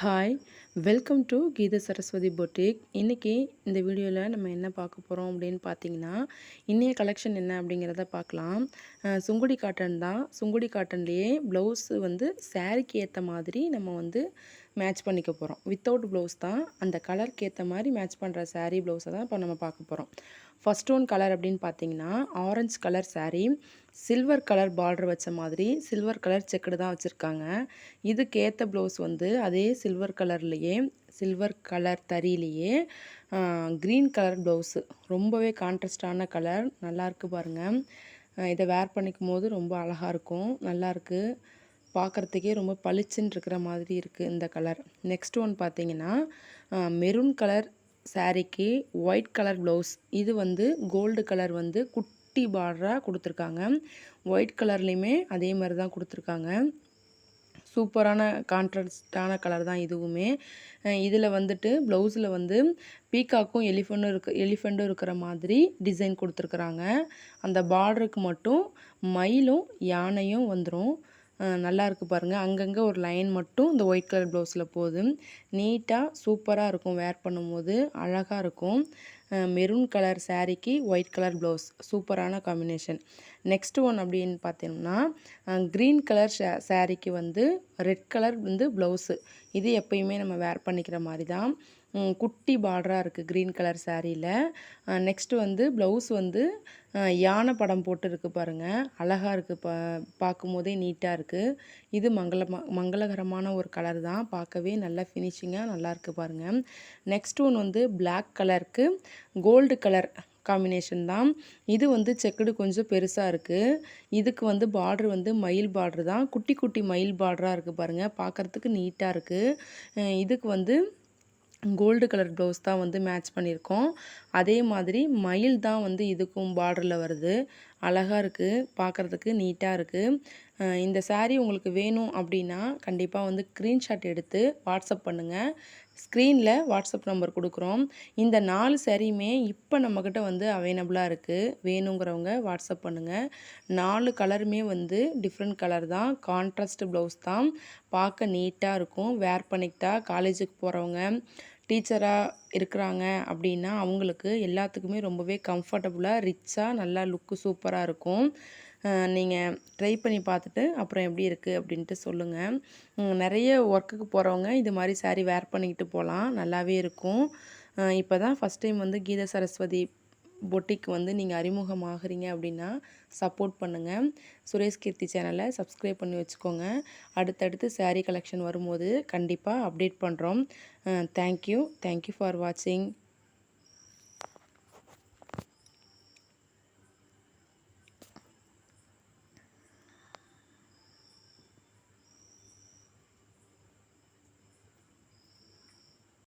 Hi welcome to Geetha Saraswati boutique இன்றைக்கி இந்த வீடியோவில் நம்ம என்ன பார்க்க போகிறோம் அப்படின்னு பார்த்தீங்கன்னா இன்றைய கலெக்ஷன் என்ன அப்படிங்கிறத பார்க்கலாம். சுங்குடி காட்டன் தான். சுங்குடி காட்டன்லேயே ப்ளவுஸு வந்து சாரீக்கு ஏற்ற மாதிரி நம்ம வந்து மேட்ச் பண்ணிக்க போகிறோம் வித்தவுட் ப்ளவுஸ் தான் அந்த கலருக்கு ஏற்ற மாதிரி மேட்ச் பண்ணுற சாரீ ப்ளவுஸை தான் இப்போ நம்ம பார்க்க போகிறோம் ஃபர்ஸ்ட் ஒன் கலர் அப்படின்னு பார்த்தீங்கன்னா orange colour saree silver colour border வச்ச மாதிரி சில்வர் கலர் செக்குடு தான் வச்சுருக்காங்க. இதுக்கு ஏற்ற ப்ளவுஸ் வந்து அதே சில்வர் கலர்லேயே சில்வர் கலர் தறியிலேயே க்ரீன் கலர் ப்ளவுஸு ரொம்பவே கான்ட்ராஸ்டான கலர் நல்லாயிருக்கு பாருங்கள் இதை வேர் பண்ணிக்கும் போது ரொம்ப அழகாக இருக்கும். நல்லாயிருக்கு பார்க்குறதுக்கே ரொம்ப பளிச்சுன்னு இருக்கிற மாதிரி இருக்குது இந்த கலர். நெக்ஸ்ட் ஒன் பார்த்தீங்கன்னா மெரூன் கலர் சாரீக்கு ஒயிட் கலர் ப்ளவுஸ் இது வந்து கோல்டு கலர் வந்து குட்டி பார்டராக கொடுத்துருக்காங்க. ஒயிட் கலர்லேயுமே அதே மாதிரி தான் கொடுத்துருக்காங்க. சூப்பரான கான்ட்ராஸ்டான கலர் தான் இதுவுமே. இதில் வந்துட்டு ப்ளவுஸில் வந்து பீகாக்கும் எலிஃபண்ட்டும் இருக்கு எலிஃபண்ட்டும் இருக்கிற மாதிரி டிசைன் கொடுத்துருக்குறாங்க. அந்த பார்டருக்கு மட்டும் மயிலும் யானையும் வந்துடும் நல்லா இருக்குது பாருங்கள் அங்கங்கே ஒரு லைன் மட்டும் இந்த ஒயிட் கலர் ப்ளவுஸில் போகுது நீட்டாக சூப்பராக இருக்கும் வேர் பண்ணும்போது. அழகாக இருக்கும். மெரூன் கலர் சாரீக்கு ஒயிட் கலர் ப்ளவுஸ். சூப்பரான காம்பினேஷன். நெக்ஸ்ட் ஒன் அப்படின்னு பார்த்தோம்னா க்ரீன் கலர் ஷே சாரீக்கு வந்து ரெட் கலர் வந்து ப்ளவுஸு. இது எப்பயுமே நம்ம வேர் பண்ணிக்கிற மாதிரி தான். குட்டி பார்டராக இருக்குது க்ரீன் கலர் சாரியில் நெக்ஸ்ட்டு வந்து ப்ளவுஸ் வந்து யானை படம் போட்டு இருக்குது பாருங்கள் அழகாக இருக்குது பா பார்க்கும் போதே நீட்டாக இருக்குது இது மங்கள மங்களகரமான ஒரு கலர் தான். பார்க்கவே நல்லா ஃபினிஷிங்காக நல்லாயிருக்கு பாருங்கள் நெக்ஸ்ட் ஒன் வந்து பிளாக் கலருக்கு கோல்டு கலர் காம்பினேஷன் தான். இது வந்து செக்குடு கொஞ்சம் பெருசாக இருக்குது இதுக்கு வந்து பார்டர் வந்து மயில் பார்டர் தான். குட்டி குட்டி மயில் பார்டராக இருக்குது பாருங்கள் பார்க்குறதுக்கு நீட்டாக இருக்குது இதுக்கு வந்து கோல்டு கலர் ப்ளவுஸ் தான் வந்து மேட்ச் பண்ணியிருக்கோம். அதே மாதிரி மயில் தான் வந்து இதுக்கும் பார்டரில் வருது. அழகாக இருக்குது பார்க்குறதுக்கு நீட்டாக இருக்குது இந்த சாரீ உங்களுக்கு வேணும் அப்படின்னா கண்டிப்பாக வந்து ஸ்க்ரீன்ஷாட் எடுத்து வாட்ஸ்அப் பண்ணுங்கள் ஸ்க்ரீனில் வாட்ஸ்அப் நம்பர் கொடுக்குறோம். இந்த நாலு சாரியுமே இப்போ நம்மக்கிட்ட வந்து அவைலபிளாக இருக்குது வேணுங்கிறவங்க வாட்ஸ்அப் பண்ணுங்கள் நாலு கலருமே வந்து டிஃப்ரெண்ட் கலர் தான். கான்ட்ராஸ்ட் ப்ளவுஸ் தான். பார்க்க நீட்டாக இருக்கும். வேர் பண்ணிக்கிட்டால் காலேஜுக்கு போகிறவங்க டீச்சராக இருக்கிறாங்க அப்படின்னா அவங்களுக்கு எல்லாத்துக்குமே ரொம்பவே கம்ஃபர்டபுளாக ரிச்சாக நல்லா லுக்கு சூப்பராக இருக்கும். நீங்கள் ட்ரை பண்ணி பார்த்துட்டு அப்புறம் எப்படி இருக்குது அப்படின்ட்டு சொல்லுங்கள் நிறைய ஒர்க்குக்கு போகிறவங்க இது மாதிரி சாரீ வேர் பண்ணிக்கிட்டு போகலாம் நல்லாவே இருக்கும். இப்போ தான் ஃபஸ்ட் டைம் வந்து கீத சரஸ்வதி பொட்டிக் வந்து நீங்கள் அறிமுகமாகறீங்க அப்படின்னா சப்போர்ட் பண்ணுங்கள் சுரேஷ் கீர்த்தி சேனலை சப்ஸ்கிரைப் பண்ணி வச்சுக்கோங்க. அடுத்தடுத்து சாரீ கலெக்ஷன் வரும்போது கண்டிப்பாக அப்டேட் பண்ணுறோம் தேங்க்யூ தேங்க்யூ ஃபார் வாட்சிங்